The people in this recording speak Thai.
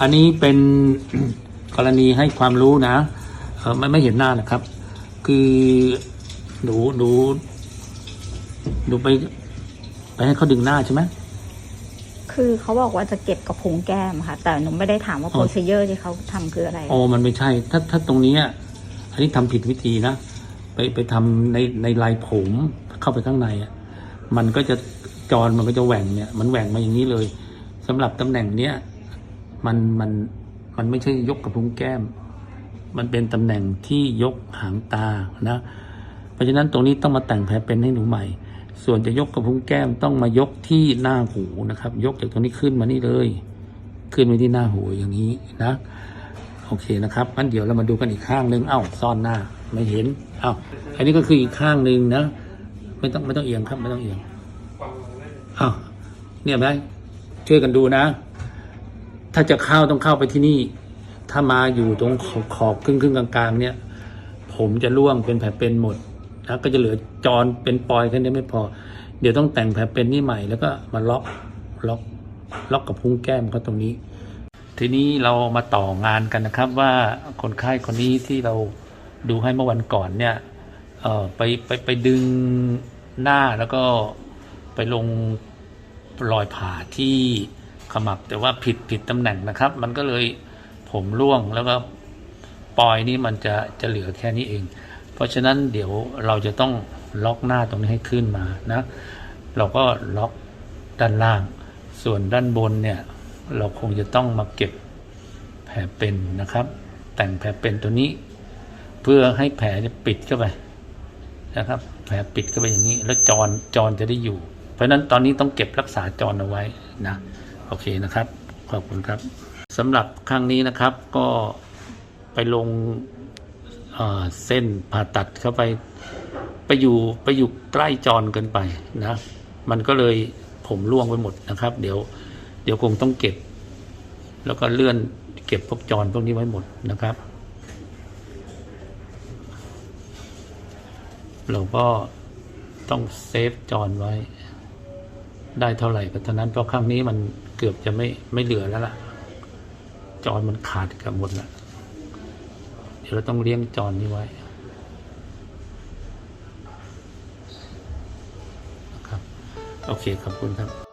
อันนี้เป็นกรณีให้ความรู้นะเออไม่ไม่เห็นหน้านะครับ คือหนูหนูหนูไป ไปให้เขาดึงหน้าใช่ไหมคือเขาบอกว่าจะเก็บกระพุ้งแก้มค่ะ แต่หนูไม่ได้ถามว่าอ๋อโปรซีเจอร์ที่เขาทำคืออะไรโอ้มันไม่ใช่ ถ้าถ้าตรงเนี้ยอันนี้ทำผิดวิธีนะไปไปทำในในลายผมเข้าไปข้างในอะมันก็จะจรมันก็จะแหว่งเนี่ย มันแหว่งมาอย่างนี้เลยสำหรับตำแหน่งเนี้ย มันมันมันไม่ใช่ยกกระพุ้งแก้ม มันเป็นตำแหน่งที่ยกหางตานะ เพราะฉะนั้นตรงนี้ต้องมาแต่งแผลเป็นให้หนูใหม่ ส่วนจะยกกระพุ้งแก้มต้องมายกที่หน้าหูนะครับ ยกจากตรงนี้ขึ้นมานี่เลย ขึ้นไปที่หน้าหูอย่างนี้นะโอเคนะครับงั้นเดี๋ยวเรามาดูกันอีกข้างหนึ่งเอ้าซ่อนหน้าไม่เห็นเอ้าอันนี้ก็คืออีกข้างหนึ่งนะ ไม่ต้องไม่ต้องเอียงครับไม่ต้องเอียงเอ้าเนี่ยไหมช่วยกันดูนะ ถ้าจะเข้าต้องเข้าไปที่นี่ ถ้ามาอยู่ตรงขอบขอบครึ่งครึ่งกลางๆ เนี่ย ผมจะร่วงเป็นแผลเป็นหมดนะก็จะเหลือจรเป็นปอยแค่นี้ไม่พอ เดี๋ยวต้องแต่งแผลเป็นนี่ใหม่แล้วก็มาล็อกล็อกล็อกกับพุ้งแก้มเขาตรงนี้ ทีนี้เรามาต่องานกันนะครับ ว่าคนไข้คนนี้ที่เราดูให้เมื่อวันก่อนเนี่ยเออไปไปไปดึงหน้าแล้วก็ไปลงรอยผ่าที่ ขมับ แต่ว่าผิดผิดตำแหน่งนะครับ มันก็เลยผมร่วงแล้วก็ปลอยนี่มันจะจะเหลือแค่นี้เอง เพราะฉะนั้นเดี๋ยวเราจะต้องล็อกหน้าตรงนี้ให้ขึ้นมานะ เราก็ล็อกด้านล่าง ส่วนด้านบนเนี่ย เราคงจะต้องมาเก็บแผลเป็นนะครับ แต่งแผลเป็นตัวนี้ เพื่อให้แผลเนี่ยปิดเข้าไปนะครับ แผลปิดเข้าไปอย่างนี้ แล้วจรจรจะได้อยู่ เพราะฉะนั้นตอนนี้ต้องเก็บรักษาจรเอาไว้นะ โอเคนะครับ ขอบคุณครับสำหรับครั้งนี้นะครับ ก็ไปลงเเส้นผ่าตัดเข้าไปไปอยู่ไปอยู่ใกล้จรเกินไปนะ มันก็เลยผมร่วงไปหมดนะครับ เดี๋ยว เดี๋ยวคงต้องเก็บ แล้วก็เลื่อนเก็บพวกจรพวกนี้ไว้หมดนะครับ เราก็ต้องเซฟจรไว้ ได้เท่าไหร่ก็เท่านั้นเพราะครั้งนี้มัน เกือบจะไม่ไม่เหลือแล้วล่ะ จอนมันขาดกับหมดแล้วเดี๋ยวเราต้องเลี้ยงจอนี้ไว้นะครับ โอเคขอบคุณครับ